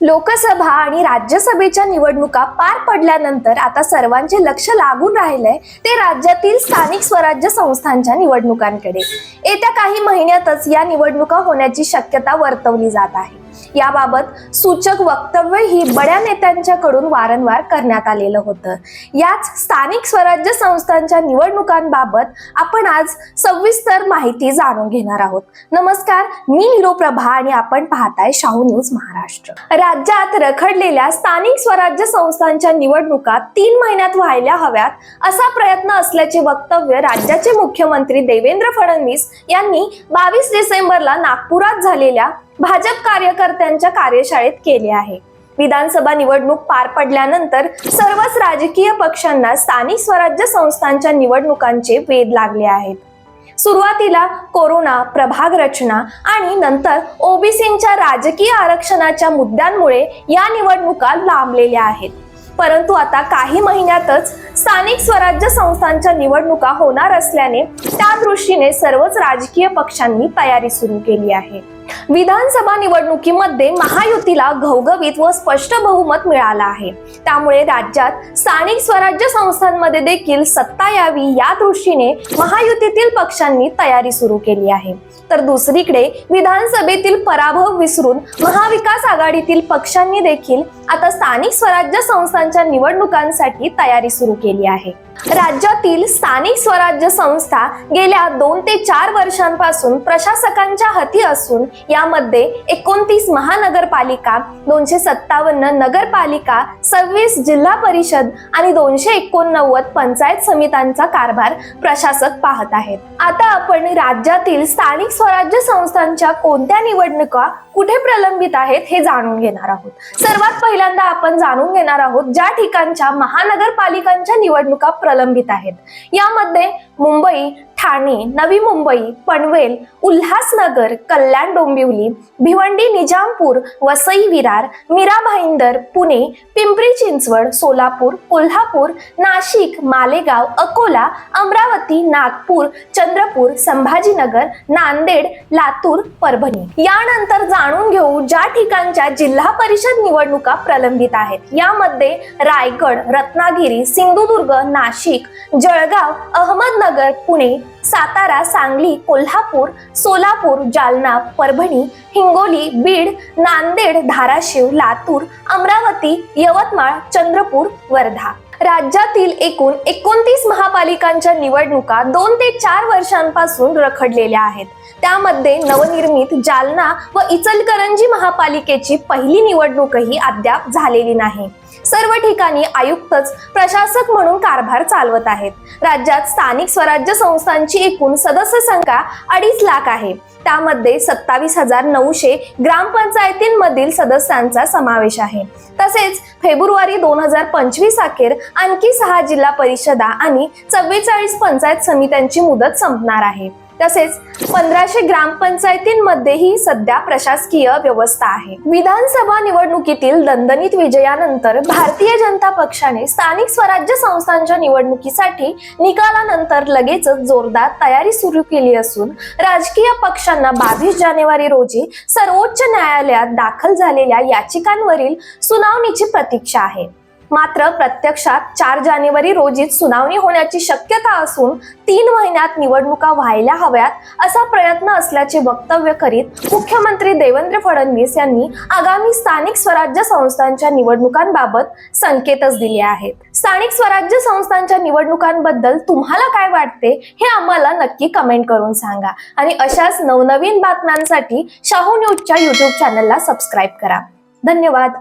लोकसभा आणि राज्यसभेच्या निवडणुका पार पडल्यानंतर आता सर्वांचे लक्ष लागून राहिलंय ते राज्यातील स्थानिक स्वराज्य संस्थांच्या निवडणुकांकडे. येत्या काही महिन्यातच या निवडणुका होण्याची शक्यता वर्तवली जात आहे. याबाबत सूचक वक्तव्य ही बड्या नेत्यांच्याकडून वारंवार करण्यात आलेलं होतं. याच स्थानिक स्वराज्य संस्थांच्या निवडणुकांबाबत आपण आज सविस्तर माहिती जाणून घेणार आहोत. नमस्कार मी निरो प्रभा आणि आपण पाहताय शाहू न्यूज महाराष्ट्र. राज्यात रखडलेल्या स्थानिक स्वराज्य संस्थांच्या निवडणुका तीन महिन्यात व्हायला हव्यात असा प्रयत्न असल्याचे वक्तव्य राज्याचे मुख्यमंत्री देवेंद्र फडणवीस यांनी बावीस डिसेंबरला नागपुरात झालेल्या भाजप कार्यकर्त्यांच्या कार्यशाळेत केले आहे. विधानसभा निवडणूक पार पडल्यानंतर सर्वच राजकीय पक्षांना स्थानिक स्वराज्य संस्थांच्या निवडणुकांचे वेध लागले आहेत. सुरुवातीला कोरोना प्रभाग रचना आणि नंतर ओबीसींच्या राजकीय आरक्षणाच्या मुद्द्यांमुळे या निवडणुका लांबलेल्या आहेत. परंतु आता काही महिन्यातच स्थानिक स्वराज्य संस्थांच्या निवडणुका होणार असल्याने त्या दृष्टीने सर्वच राजकीय पक्षांनी तयारी सुरू केली आहे. विधानसभा निवडणुकीमध्ये महायुतीला घवघवीत व स्पष्ट बहुमत मिळालं आहे. त्यामुळे राज्यात स्थानिक स्वराज्य संस्थांमध्ये देखील सत्ता यावी या दृष्टीने महायुतीतील पक्षांनी तयारी सुरू केली आहे. तर दुसरीकडे विधानसभेतील पराभव विसरून महाविकास आघाडीतील पक्षांनी देखील आता स्थानिक स्वराज्य संस्थांच्या निवडणुकांसाठी तयारी सुरू केली केली आहे. राज्यातील स्थानिक स्वराज्य संस्था गेल्या दोन ते चार वर्षांपासून प्रशासकांच्या हाती असून यामध्ये एकोणतीस महानगरपालिका दोनशे सत्तावन्न नगरपालिका सव्वीस जिल्हा परिषद आणि दोनशे एकोणनव्वद पंचायत समित्यांचा कारभार प्रशासक पाहत आहेत. आता आपण राज्यातील स्थानिक स्वराज्य संस्थांच्या कोणत्या निवडणुका कुठे प्रलंबित आहेत हे जाणून घेणार आहोत. सर्वात पहिल्यांदा आपण जाणून घेणार आहोत ज्या ठिकाणच्या महानगरपालिकांच्या निवडणुका प्रलंबित आहेत. यामध्ये मुंबई ठाणे नवी मुंबई पनवेल उल्हासनगर कल्याण डोंबिवली भिवंडी निजामपूर वसई विरार मीरा भाईंदर पुणे पिंपरी चिंचवड सोलापूर कोल्हापूर नाशिक मालेगाव अकोला अमरावती नागपूर चंद्रपूर संभाजीनगर नांदेड लातूर परभणी. यानंतर जाणून घेऊ ज्या ठिकाणच्या जिल्हा परिषद निवडणुका प्रलंबित आहेत. यामध्ये रायगड रत्नागिरी सिंधुदुर्ग नाशिक जळगाव अहमदनगर पुणे सातारा सांगली कोल्हापूर सोलापूर जालना परभणी हिंगोली बीड नांदेड धाराशिव लातूर अमरावती यवतमाळ चंद्रपूर वर्धा. राज्यातील एकूण एकोणतीस महापालिकांच्या निवडणुका दोन ते चार वर्षांपासून रखडलेल्या आहेत. त्यामध्ये नवनिर्मित जालना व इचलकरंजी महापालिकेची पहिली निवडणूकही अद्याप झालेली नाही. सर्व ठिकाणी आयुक्तच प्रशासक म्हणून कारभार चालवत आहेत. राज्यात स्थानिक स्वराज्य संस्थांची एकूण सदस्य संख्या अडीच लाख आहे. त्यामध्ये सत्तावीस हजार नऊशे ग्रामपंचायतींमधील सदस्यांचा समावेश आहे. तसेच फेब्रुवारी दोन हजार पंचवीस अखेर आणखी सहा जिल्हा परिषदा आणि चव्वेचाळीस पंचायत समित्यांची मुदत संपणार आहे. तसेच पंधराशे ग्रामपंचायतींमध्येही सध्या प्रशासकीय व्यवस्था आहे. विधानसभा निवडणुकीतील दणदणीत विजयानंतर भारतीय जनता पक्षाने स्थानिक स्वराज्य संस्थांच्या निवडणुकीसाठी निकालानंतर लगेचच जोरदार तयारी सुरू केली असून राजकीय पक्षांना बावीस जानेवारी रोजी सर्वोच्च न्यायालयात दाखल झालेल्या याचिकांवरील सुनावणीची प्रतीक्षा आहे. मात्र प्रत्यक्षात चार जानेवारी रोजीच सुनावणी होण्याची शक्यता असून तीन महिन्यात निवडणुका व्हायला हव्यात असा प्रयत्न असल्याचे वक्तव्य करीत मुख्यमंत्री देवेंद्र फडणवीस यांनी आगामी स्थानिक स्वराज्य संस्थांच्या निवडणुकांबाबत संकेतच दिले आहेत. स्थानिक स्वराज्य संस्थांच्या निवडणुकांबद्दल तुम्हाला काय वाटते हे आम्हाला नक्की कमेंट करून सांगा. आणि अशाच नवनवीन बातम्यांसाठी शाहू न्यूजच्या युट्यूब चॅनलला सबस्क्राईब करा. धन्यवाद.